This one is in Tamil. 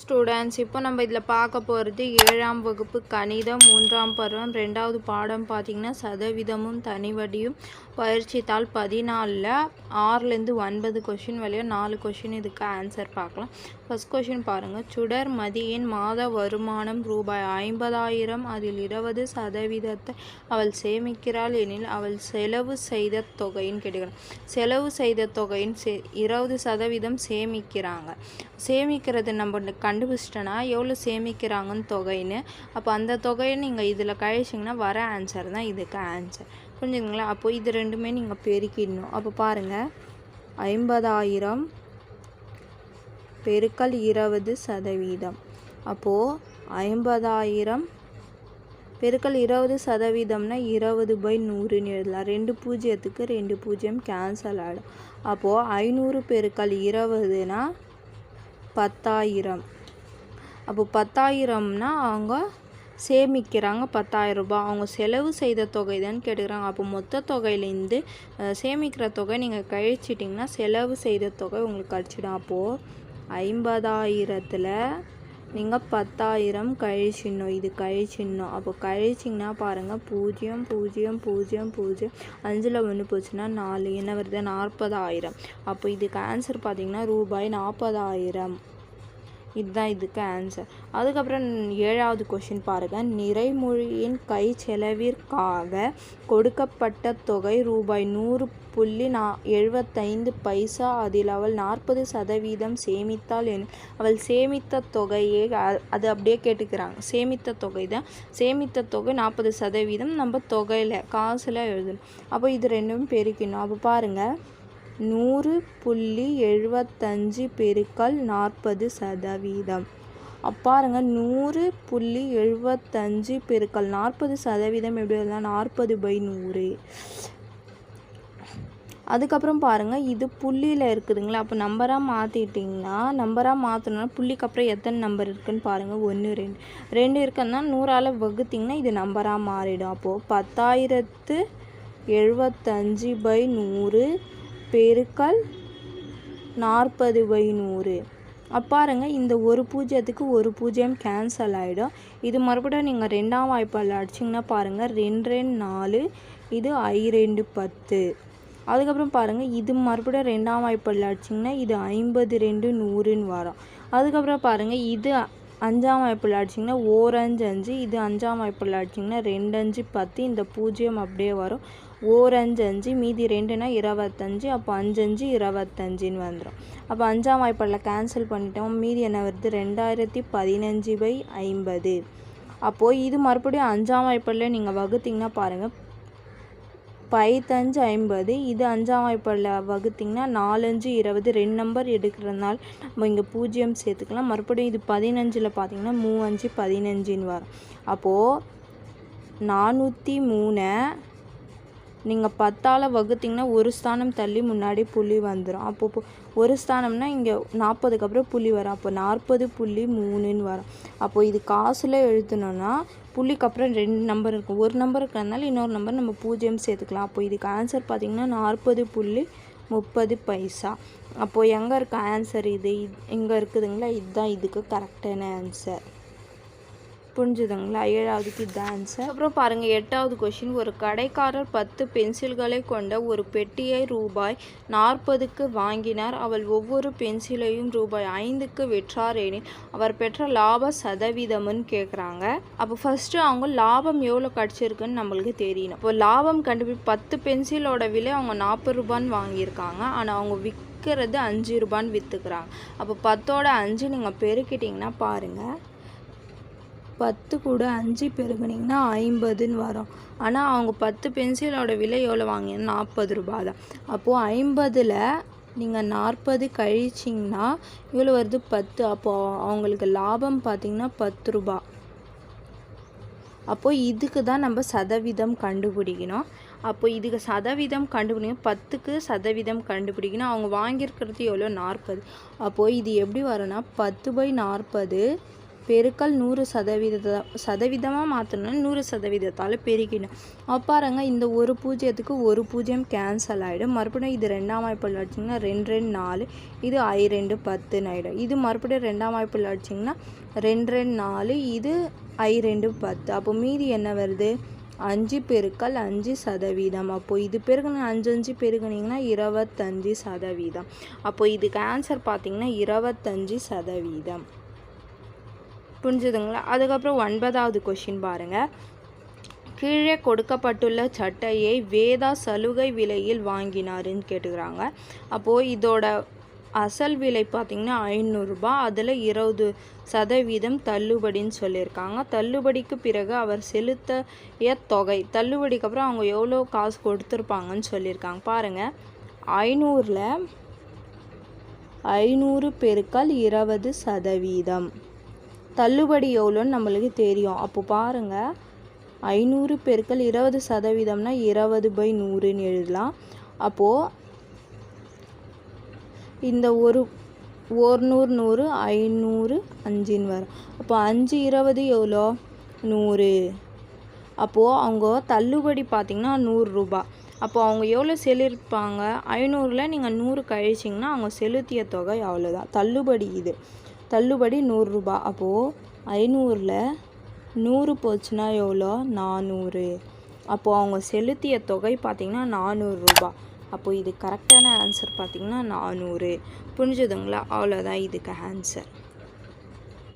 ஸ்டூடெண்ட்ஸ் இப்போ நம்ம இதில் பார்க்க போகிறது ஏழாம் வகுப்பு கணிதம் மூன்றாம் பருவம் ரெண்டாவது பாடம் பார்த்திங்கன்னா சதவீதமும் தனிவடியும். பயிற்சித்தால் பதினாலில் ஆறுலேருந்து ஒன்பது கொஷின் வழியாக நாலு கொஷின் இதுக்கு ஆன்சர் பார்க்கலாம். ஃபஸ்ட் கொஷின் பாருங்கள் சுடர் மதியின் மாத வருமானம் ரூபாய் ஐம்பதாயிரம். அதில் இருபது சதவீதத்தை அவள் சேமிக்கிறாள் எனில் அவள் செலவு செய்த தொகைன்னு கேட்டுக்கிறோம் செலவு செய்த தொகையின் சே இருபது சதவீதம் சேமிக்கிறாங்க. சேமிக்கிறது நம்ம கண்டுபிடிச்சிட்டோன்னா எவ்வளோ சேமிக்கிறாங்கன்னு தொகைன்னு. அப்போ அந்த தொகையை நீங்கள் இதில் கழிச்சிங்கன்னா வர ஆன்சர் தான் இதுக்கு ஆன்சர் புரிஞ்சுங்களா அப்போது இது ரெண்டுமே நீங்கள் பெருக்கிடணும். அப்போ பாருங்கள் ஐம்பதாயிரம் பெருக்கல் இருபது சதவீதம். அப்போது ஐம்பதாயிரம் பெருக்கல் இருபது சதவீதம்னா இருபது பை நூறுன்னு எழுதலாம். ரெண்டு பூஜ்ஜியத்துக்கு ரெண்டு பூஜ்ஜியம் கேன்சல் ஆகிடும் அப்போது ஐநூறு பெருக்கல் இருபதுனா பத்தாயிரம். அப்போ பத்தாயிரம்னா அவங்க சேமிக்கிறாங்க பத்தாயிரம் ரூபாய். அவங்க செலவு செய்த தொகை தான் கேட்டுக்கிறாங்க. அப்போ மொத்த தொகையிலேருந்து சேமிக்கிற தொகை நீங்கள் கழிச்சிட்டிங்கன்னா செலவு செய்த தொகை உங்களுக்கு கழிச்சிடும். அப்போது ஐம்பதாயிரத்தில் நீங்கள் பத்தாயிரம் கழிச்சிடணும். இது கழிச்சிடணும். அப்போ கழிச்சிங்கன்னா பாருங்கள் பூஜ்ஜியம் பூஜ்ஜியம் பூஜ்ஜியம் பூஜ்ஜியம். அஞ்சில் ஒன்று போச்சுன்னா நாலு. என்ன வருது? நாற்பதாயிரம். அப்போ இதுக்கு ஆன்சர் பார்த்திங்கன்னா ரூபாய் நாற்பதாயிரம். இதுதான் இதுக்கு ஆன்சர் அதுக்கப்புறம் ஏழாவது கொஷின் பாருங்கள் நிறைமொழியின் கை செலவிற்காக கொடுக்கப்பட்ட தொகை ரூபாய் நூறு புள்ளி நா எழுபத்தைந்து பைசா. அதில் அவள் நாற்பது சதவீதம் சேமித்தாள் என் அவள் சேமித்த தொகையே அது அப்படியே கேட்டுக்கிறாங்க. சேமித்த தொகை தான். சேமித்த தொகை நாற்பது சதவீதம் நம்ம தொகையில் காசில் எழுதணும். அப்போ இது ரெண்டும் பெருக்கணும் அப்போ பாருங்கள் நூறு புள்ளி எழுபத்தஞ்சு பெருக்கல் நாற்பது சதவீதம். அப்ப பாருங்க நூறு புள்ளி எழுபத்தஞ்சு பெருக்கல் நாற்பது சதவீதம் எப்படி எழுதலாம் நாற்பது பை நூறு. அதுக்கப்புறம் பாருங்கள் இது புள்ளியில் இருக்குதுங்களா? அப்போ நம்பராக மாற்றிட்டிங்கன்னா நம்பராக மாற்றணும்னா புள்ளிக்கு அப்புறம் எத்தனை நம்பர் இருக்குன்னு பாருங்கள் ஒன்று ரெண்டு. ரெண்டு இருக்குன்னா நூறால் வகுத்திங்கன்னா இது நம்பராக மாறிடும். அப்போது பத்தாயிரத்து எழுபத்தஞ்சு பை நூறு பெருக்கல் நாற்பது பை நூறு. பாருங்க இந்த ஒரு பூஜ்ஜியத்துக்கு ஒரு பூஜ்ஜியம் கேன்சல் ஆகிடும் இது மறுபடியும் நீங்கள் ரெண்டாம் வாய்ப்பால் அடிச்சிங்கன்னா பாருங்கள் ரெண்டு ரெண்டு நாலு இது ஐ ரெண்டு பத்து. அதுக்கப்புறம் பாருங்கள் இது மறுபடியும் ரெண்டாம் வாய்ப்பால் அடிச்சிங்கன்னா இது ஐம்பது ரெண்டு நூறுன்னு வரும். அதுக்கப்புறம் பாருங்கள் இது அஞ்சாம் வாய்ப்பில் அடிச்சிங்கன்னா ஓரஞ்சு அஞ்சு இது அஞ்சாம் வாய்ப்பில் அடிச்சிங்கன்னா ரெண்டு அஞ்சு பத்து இந்த பூஜ்ஜியம் அப்படியே வரும். ஓரஞ்சு அஞ்சு மீதி ரெண்டுனா இருபத்தஞ்சு அப்போ அஞ்சஞ்சு இருபத்தஞ்சின்னு வந்துடும் அப்போ அஞ்சாம் வாய்ப்பாடில் கேன்சல் பண்ணிட்டோம். மீதி என்ன வருது? ரெண்டாயிரத்தி பதினஞ்சு பை ஐம்பது. அப்போது இது மறுபடியும் அஞ்சாம் வாய்ப்பில் நீங்கள் வகுத்தீங்கன்னா பாருங்கள் பைத்தஞ்சு ஐம்பது. இது அஞ்சாம் வாய்ப்பாடில் வகுத்திங்கன்னா நாலஞ்சு இருபது ரெண்டு நம்பர் எடுக்கிறதுனால நம்ம இங்கே பூஜ்ஜியம் சேர்த்துக்கலாம். மறுபடியும் இது பதினஞ்சில் பார்த்தீங்கன்னா மூவஞ்சு பதினஞ்சுன்னு வரும். அப்போது நானூற்றி மூணை நீங்கள் பத்தால் வகுத்திங்கன்னா ஒரு ஸ்தானம் தள்ளி முன்னாடி புள்ளி வந்துடும் அப்போ ஒரு ஸ்தானம்னா இங்கே நாற்பதுக்கு அப்புறம் புள்ளி வரும். அப்போ நாற்பது புள்ளி மூணுன்னு வரும். அப்போது இது காசில் எழுதணும்னா புள்ளிக்கு அப்புறம் ரெண்டு நம்பர் இருக்கும். ஒரு நம்பர் இருக்கிறதுனால இன்னொரு நம்பர் நம்ம பூஜ்ஜியம் சேர்த்துக்கலாம். அப்போ இதுக்கு ஆன்சர் பார்த்திங்கன்னா நாற்பது புள்ளி முப்பது பைசா. அப்போது எங்கே இருக்க ஆன்சர் இது? இங்கே இருக்குதுங்களா? இதுதான் இதுக்கு கரெக்டான ஆன்சர் புரிஞ்சுதுங்களா? ஏழாவதுக்கு இது ஆன்சர் அப்புறம் பாருங்கள் எட்டாவது கொஷின் ஒரு கடைக்காரர் பத்து பென்சில்களை கொண்ட ஒரு பெட்டியை ரூபாய் நாற்பதுக்கு வாங்கினார். அவள் ஒவ்வொரு பென்சிலையும் ரூபாய் ஐந்துக்கு விற்றார் எனில் அவர் பெற்ற லாப சதவீதம்னு கேட்குறாங்க அப்போ ஃபஸ்ட்டு அவங்க லாபம் எவ்வளோ கிடச்சிருக்குன்னு நம்மளுக்கு தெரியணும். இப்போ லாபம் கண்டுபிடி பத்து பென்சிலோட விலை அவங்க நாற்பது ரூபான்னு வாங்கியிருக்காங்க. ஆனால் அவங்க விற்கிறது அஞ்சு ரூபான்னு விற்றுக்குறாங்க அப்போ பத்தோட அஞ்சு நீங்கள் பெருக்கிட்டிங்கன்னா பாருங்கள் பத்து கூட அஞ்சு பெருகுனிங்கன்னா ஐம்பதுன்னு வரும். ஆனால் அவங்க பத்து பென்சிலோட விலை எவ்வளோ வாங்கினா நாற்பது ரூபா தான். அப்போது ஐம்பதில் நீங்கள் நாற்பது கழிச்சிங்கன்னா இவ்வளோ வருது பத்து. அப்போது அவங்களுக்கு லாபம் பார்த்திங்கன்னா பத்து ரூபா அப்போது இதுக்கு தான் நம்ம சதவீதம் கண்டுபிடிக்கணும். அப்போ இதுக்கு சதவீதம் கண்டுபிடிக்கணும். பத்துக்கு சதவீதம் கண்டுபிடிக்கணும். அவங்க வாங்கியிருக்கிறது எவ்வளோ நாற்பது. அப்போது இது எப்படி வரும்னா பத்து பை நாற்பது பெருக்கல் நூறு சதவீத சதவீதமாக மாற்றணும்னா நூறு சதவீதத்தால் பெருக்கிடும் அப்போ பாருங்க இந்த ஒரு பூஜ்ஜியத்துக்கு ஒரு பூஜ்ஜியம் கேன்சல் ஆகிடும் மறுபடியும் இது ரெண்டாம் வாய்ப்பில் அடிச்சிங்கன்னா ரெண்டு ரெண்டு நாலு இது ஐ ரெண்டு பத்துன்னு ஆகிடும் இது மறுபடியும் ரெண்டாம் வாய்ப்பில் அடிச்சிங்கன்னா ரெண்டு ரெண்டு நாலு இது ஐ ரெண்டு பத்து. அப்போ மீதி என்ன வருது? அஞ்சு பெருக்கல் அஞ்சு சதவீதம். அப்போது இது பெருக்கணும் அஞ்சு அஞ்சு பெருக்குனீங்கன்னா இருபத்தஞ்சி சதவீதம். அப்போது இதுக்கு ஆன்சர் பார்த்தீங்கன்னா இருபத்தஞ்சி சதவீதம். புரிஞ்சுதுங்களா? அதுக்கப்புறம் ஒன்பதாவது கொஷின் பாருங்கள் கீழே கொடுக்கப்பட்டுள்ள சட்டையை வேதா சலுகை விலையில் வாங்கினாருன்னு கேட்டுக்கிறாங்க. அப்போது இதோட அசல் விலை பார்த்திங்கன்னா ஐநூறுரூபா அதில் இருபது சதவீதம் தள்ளுபடின்னு சொல்லியிருக்காங்க. தள்ளுபடிக்கு பிறகு அவர் செலுத்திய தொகை தள்ளுபடிக்கு அப்புறம் அவங்க எவ்வளோ காசு கொடுத்துருப்பாங்கன்னு சொல்லியிருக்காங்க. பாருங்கள் ஐநூறில் ஐநூறு பெருக்கல் இருபது சதவீதம். தள்ளுபடி எவ்வளோன்னு நம்மளுக்கு தெரியும். அப்போ பாருங்கள் ஐநூறு பெருக்கள் இருபது சதவீதம்னா இருபது பை நூறுன்னு எழுதலாம். அப்போது இந்த ஒரு ஒரு நூறு நூறு ஐநூறு அஞ்சுன்னு வரும். அப்போ அஞ்சு இருபது எவ்வளோ? நூறு. அப்போது அவங்க தள்ளுபடி பார்த்திங்கன்னா நூறுரூபா அப்போ அவங்க எவ்வளோ செலுத்திருப்பாங்க ஐநூறில் நீங்கள் நூறு கழிச்சிங்கன்னா அவங்க செலுத்திய தொகை அவ்வளோதான். தள்ளுபடி இது. தள்ளுபடி நூறுரூபா. அப்போது ஐநூறில் நூறு போச்சுன்னா எவ்வளோ? நானூறு. அப்போது அவங்க செலுத்திய தொகை பார்த்திங்கன்னா நானூறுரூபா. அப்போது இது கரெக்டான ஆன்சர் பார்த்திங்கன்னா நானூறு. புரிஞ்சுதுங்களா? அவ்வளோதான் இதுக்கு ஆன்சர்